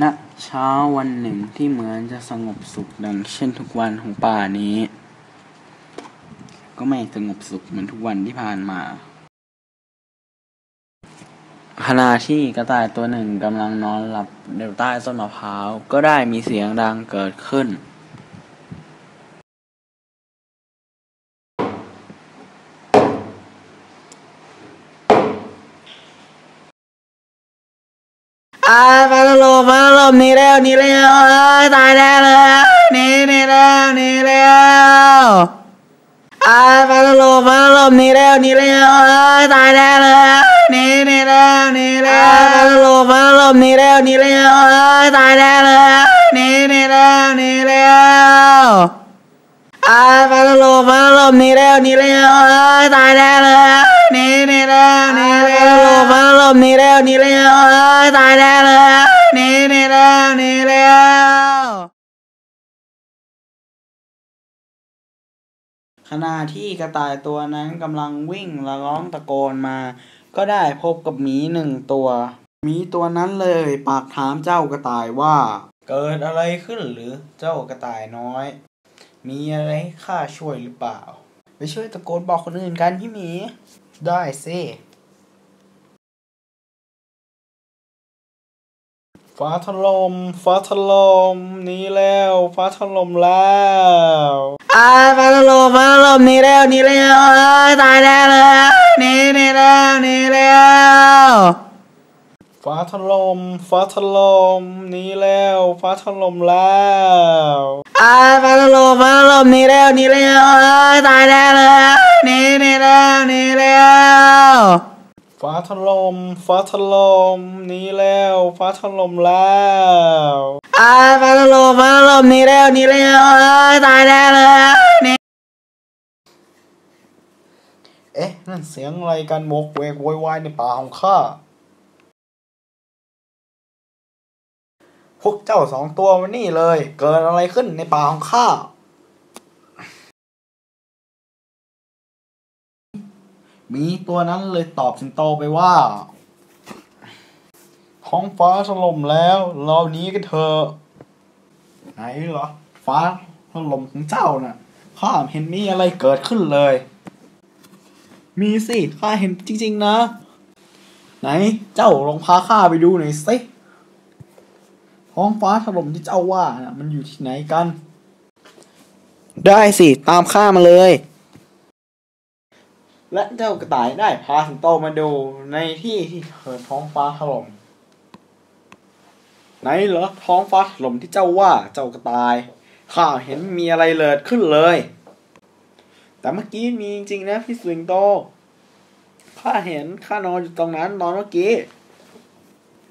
ณเช้าวันหนึ่งที่เหมือนจะสงบสุขดังเช่นทุกวันของป่านี้ ก็ไม่สงบสุขเหมือนทุกวันที่ผ่านมาขณะที่กระต่ายตัวหนึ่งกำลังนอนหลับอยู่ใต้ต้นมะพร้าว ก็ได้มีเสียงดังเกิดขึ้น อ่าฟ้าถ ล่มาลมนี่แล้วนี่แล้วตายแน่เลยหนีหนีแล้วนี่แล้วอ่าฟ้าล่มาลมนี่แล้วนี่แล้วอตายแน่เลยหนีหนีแล้วนี่แล้วฟ้าล่มาลมนี่แล้วนี่แล้วอตายแน่เลยหนีหนีแล้วนี่แล้วอ่าฟ้าล่มาลมนี่แล้วนี่แล้วอตายแน่เลยหนีหนีแล้วนี่แล้วฟ้าล่มหนีแล้วนี่แล้วอตายแน่เลย หนีหนีแล้วหนีแล้วขณะที่กระต่ายตัวนั้นกำลังวิ่งและร้องตะโกนมา ก็ได้พบกับหมีหนึ่งตัว หมีตัวนั้นเลยปากถามเจ้ากระต่ายว่า เกิดอะไรขึ้นหรือเจ้ากระต่ายน้อย มีอะไรข้าช่วยหรือเปล่า ไปช่วยตะโกนบอกคนอื่นกันพี่หมี ได้สิ ฟ้าถล่มฟ้าถล่มหนี้แล้ว ฟ้าถล่มแล้วอ่าฟ้าถล่มฟ้าถล่มหนี้แล้วหนี้แล้วเอ้ยตายแน่เลยหนีหนีแล้วหนีแล้วฟ้าถล่มฟ้าถล่มหนี้แล้ว ฟ้าถล่มแล้วอ่าฟ้าถล่มฟ้าถล่มหนี้แล้วหนีแล้วเอ้ยตายแน่เลยหนีหนีแล้วหนีแล้ว ฟ้าถล่มฟ้าถล่มหนี้แล้ว ฟ้าถล่มแล้วอ่าฟ้าถล่มฟ้าถล่มหนี้แล้วหนีแล้วเอ้ยตายแน่เลยหนีเอ๊ะนั่นเสียงอะไรกันโวกเวกโวยวายในป่าของข้าพวกเจ้าสองตัวมานี่เลย เกิดอะไรขึ้นในป่าของข้า มีตัวนั้นเลยตอบสิงโตไปว่า ท้องฟ้าถล่มแล้วเรานี้กันเถอไหนเหรอ ฟ้าถล่มของเจ้าน่ะข้าเห็นมีอะไรเกิดขึ้นเลย มีสิข้าเห็นจริง ๆ นะ ไหนเจ้าลองพาข้าไปดูหน่อยสิท้องฟ้าถล่มที่เจ้าว่านะมันอยู่ที่ไหนกัน ได้สิ ตามข้ามาเลย และเจ้ากระต่ายได้พาสิงโตมาดูในที่ที่เกิดท้องฟ้าถล่มไหนเหรอท้องฟ้าถล่มที่เจ้าว่าเจ้ากระต่ายข้าเห็นมีอะไรเลิดขึ้นเลย แต่เมื่อกี้มีจริงๆนะพี่สิงโตข้าเห็นข้านอนอยู่ตรงนั้นตอนเมื่อกี้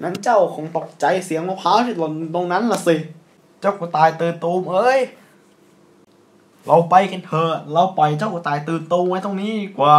นั้นเจ้าคงตกใจเสียงมะพร้าวที่หล่นตรงนั้นละสิ เจ้ากระต่ายตื่นตูมเอ้ย เราไปกันเถอะ เราปล่อยเจ้ากระต่ายตื่นตูไว้ตรงนี้ดีกว่า